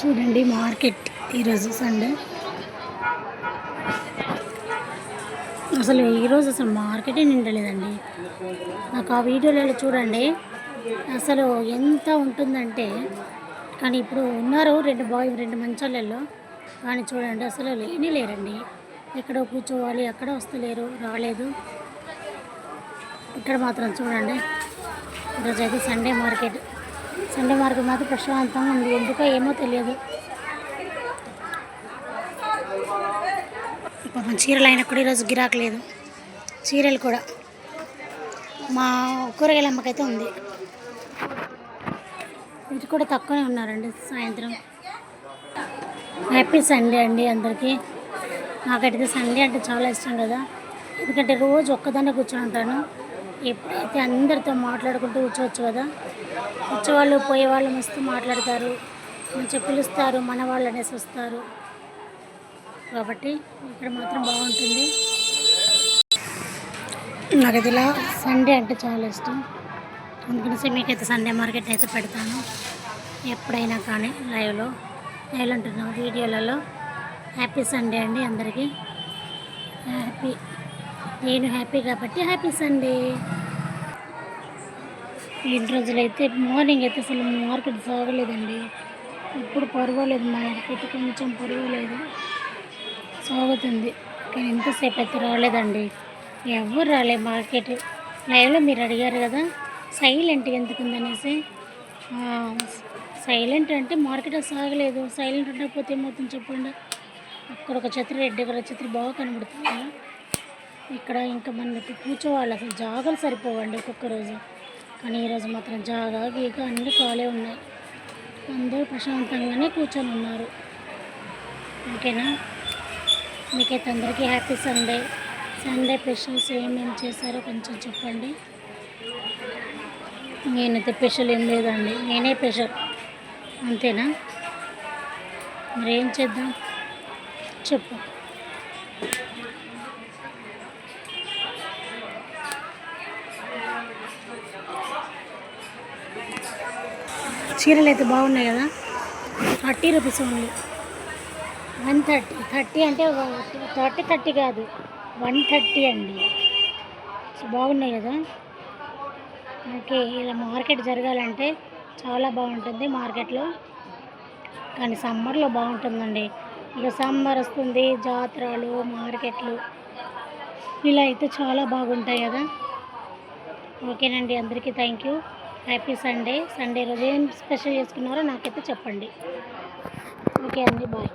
చూడండి మార్కెట్ ఈరోజు సండే. అసలు ఈరోజు అసలు మార్కెటే నిండలేదండి. నాకు ఆ వీడియోలలో చూడండి. అసలు ఎంత ఉంటుందంటే కానీ ఇప్పుడు ఉన్నారు రెండు బాయ్ రెండు మంచాలలో కానీ చూడండి అసలు లేనే లేరండి. ఎక్కడో కూర్చోవాలి ఎక్కడ వస్తలేరు రాలేదు. ఇక్కడ మాత్రం చూడండి. ఈరోజు అయితే సండే మార్కెట్. సండే మార్కెట్ మాత్రం ప్రశాంతంగా ఉంది. ఎందుకో ఏమో తెలియదు. పాపం చీరలు అయినా కూడా ఈరోజు గిరాకు లేదు. చీరలు కూడా. మా కూరగాయల అమ్మకైతే ఉంది. ఇది కూడా తక్కువనే ఉన్నారండి సాయంత్రం. హ్యాపీ సండే అండి అందరికీ. నాకైతే సండే అంటే చాలా ఇష్టం కదా. ఎందుకంటే రోజు ఒక్కదాన్నే కూర్చొని ఉంటాను. ఎప్పుడైతే అందరితో మాట్లాడుకుంటూ కూర్చోవచ్చు కదా వచ్చేవాళ్ళు పోయేవాళ్ళు మస్తు మాట్లాడతారు మంచిగా పిలుస్తారు మన వాళ్ళు అనేసి వస్తారు. కాబట్టి ఇక్కడ మాత్రం బాగుంటుంది. నాకు ఇలా సండే అంటే చాలా ఇష్టం. అందుకనేసి మీకైతే సండే మార్కెట్ అయితే పెడతాను. ఎప్పుడైనా కానీ లైవ్లో. లైవ్లో అంటున్నాను వీడియోలలో. హ్యాపీ సండే అండి అందరికీ. హ్యాపీ. నేను హ్యాపీ కాబట్టి హ్యాపీ సండే ఈ రోజులైతే మార్నింగ్ అయితే అసలు మార్కెట్ సాగలేదండి. ఇప్పుడు పర్వాలేదు మార్కెట్ కొంచెం పర్వాలేదు. సాగుతుంది. కానీ ఎంతసేపు అయితే రాలేదండి. ఎవరు రాలే మార్కెట్ లైవ్లో మీరు అడిగారు కదా సైలెంట్ ఎందుకు ఉందనేసి? సైలెంట్ అంటే మార్కెట్ సాగలేదు. సైలెంట్ ఉండకపోతే ఏమవుతుంది చెప్పండి? అక్కడ ఒక ఛత్రి రెడ్ కలర్ ఛత్రి బాగా కనబడుతుంది. ఇక్కడ ఇంకా మనకి కూర్చోవాలి. అసలు జాగాలు సరిపోవండి ఒక్కొక్క రోజు. కానీ ఈరోజు మాత్రం జాగా గీక అన్నీ ఖాళీ ఉన్నాయి. అందరూ ప్రశాంతంగానే కూర్చొని ఉన్నారు. ఓకేనా? మీకైతే అందరికీ హ్యాపీ సండే. సండే స్పెషల్స్ ఏమేమి చేశారో కొంచెం చెప్పండి. నేనైతే స్పెషల్ ఏం లేదండి. నేనే స్పెషల్. అంతేనా? మరి ఏం చేద్దాం? చెప్పు. చీరలు అయితే బాగున్నాయి కదా? Thirty rupees only one thirty thirty అంటే థర్టీ థర్టీ కాదు. వన్ థర్టీ అండి. బాగున్నాయి కదా? ఓకే ఇలా మార్కెట్ జరగాలంటే చాలా బాగుంటుంది మార్కెట్లో. కానీ సమ్మర్లో బాగుంటుందండి. ఇక సమ్మర్ వస్తుంది జాతరలు మార్కెట్లు. ఇలా అయితే చాలా బాగుంటాయి కదా? ఓకేనండి అందరికీ thank you happy Sunday. Sunday రోజు ఏం స్పెషల్ చేసుకున్నారో నాకైతే చెప్పండి. ఓకే అండి బాయ్.